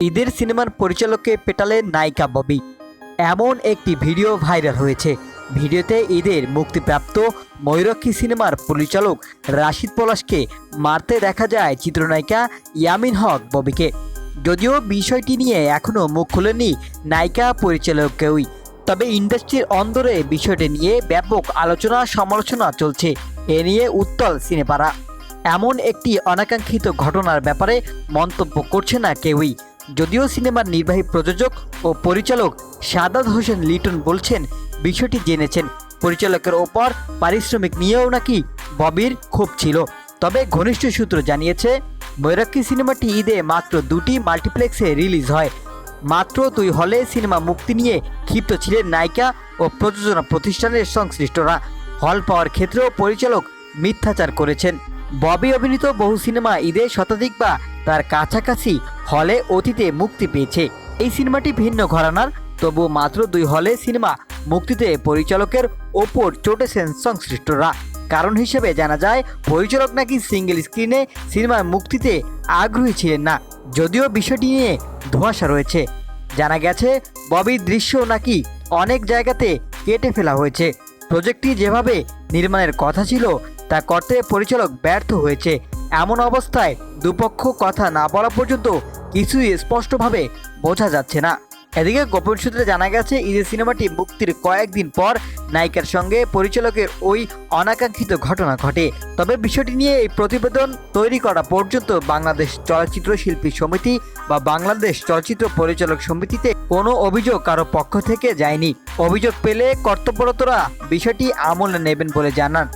ঈদের সিনেমার পরিচালককে পেটালেন নায়িকা ববি। এমন একটি ভিডিও ভাইরাল হয়েছে। ভিডিওতে ঈদের মুক্তিপ্রাপ্ত ময়ূরক্ষী সিনেমার পরিচালক রাশিদ পলাশকে মারতে দেখা যায় চিত্রনায়িকা ইয়ামিন হক ববিকে। যদিও বিষয়টি নিয়ে এখনও মুখ খোলেননি নায়িকা পরিচালক কেউই তবে ইন্ডাস্ট্রির অন্দরে বিষয়টি নিয়ে ব্যাপক আলোচনা সমালোচনা চলছে। এ নিয়ে উত্তল সিনেপাড়া। এমন একটি অনাকাঙ্ক্ষিত ঘটনার ব্যাপারে মন্তব্য করছে না কেউই। যদিও সিনেমার নির্বাহী প্রযোজক ও পরিচালক সাদাত হোসেন লিটন বলছেন, বিষয়টি জেনেছেন। পরিচালকের ওপর পারিশ্রমিক নিয়েও নাকি ববির ক্ষোভ ছিল। তবে ঘনিষ্ঠ সূত্র জানিয়েছে, ময়ূরাক্ষী সিনেমাটি ঈদে মাত্র দুটি মাল্টিপ্লেক্সে রিলিজ হয়। মাত্র দুই হলে সিনেমা মুক্তি নিয়ে ক্ষিপ্ত ছিলেন নায়িকা ও প্রযোজনা প্রতিষ্ঠানের সংশ্লিষ্টরা। হল পাওয়ার ক্ষেত্রেও পরিচালক মিথ্যাচার করেছেন। ববি অভিনীত বহু সিনেমা ঈদে শতাধিক বা তার কাছাকাছি হলে অতীতে মুক্তি পেয়েছে। এই সিনেমাটি ভিন্ন ঘরানার তবু মাত্র দুই হলে সিনেমা মুক্তিতে পরিচালকের ওপর চটেছেন সংশ্লিষ্টরা। কারণ হিসেবে জানা যায়, পরিচালক নাকি সিঙ্গেল স্ক্রিনে সিনেমার মুক্তিতে আগ্রহী ছিলেন না, যদিও বিষয়টি নিয়ে ধোঁয়াশা রয়েছে। জানা গেছে, ববির দৃশ্য নাকি অনেক জায়গাতে কেটে ফেলা হয়েছে। প্রজেক্টটি যেভাবে নির্মাণের কথা ছিল, তা করতে পরিচালক ব্যর্থ হয়েছে। এমন অবস্থায় দুপক্ষ কথা না বলা পর্যন্ত কিছুই স্পষ্টভাবে বোঝা যাচ্ছে না। এদিকে গোপন সূত্রে জানা গেছে ঈদের সিনেমাটি মুক্তির কয়েকদিন পর নায়িকার সঙ্গে পরিচালকের ওই অনাকাঙ্ক্ষিত ঘটনা ঘটে। তবে বিষয়টি নিয়ে এই প্রতিবেদন তৈরি করা পর্যন্ত বাংলাদেশ চলচ্চিত্র শিল্পী সমিতি বা বাংলাদেশ চলচ্চিত্র পরিচালক সমিতিতে কোনো অভিযোগ কারও পক্ষ থেকে যায়নি। অভিযোগ পেলে কর্তব্যরতরা বিষয়টি আমলে নেবেন বলে জানান।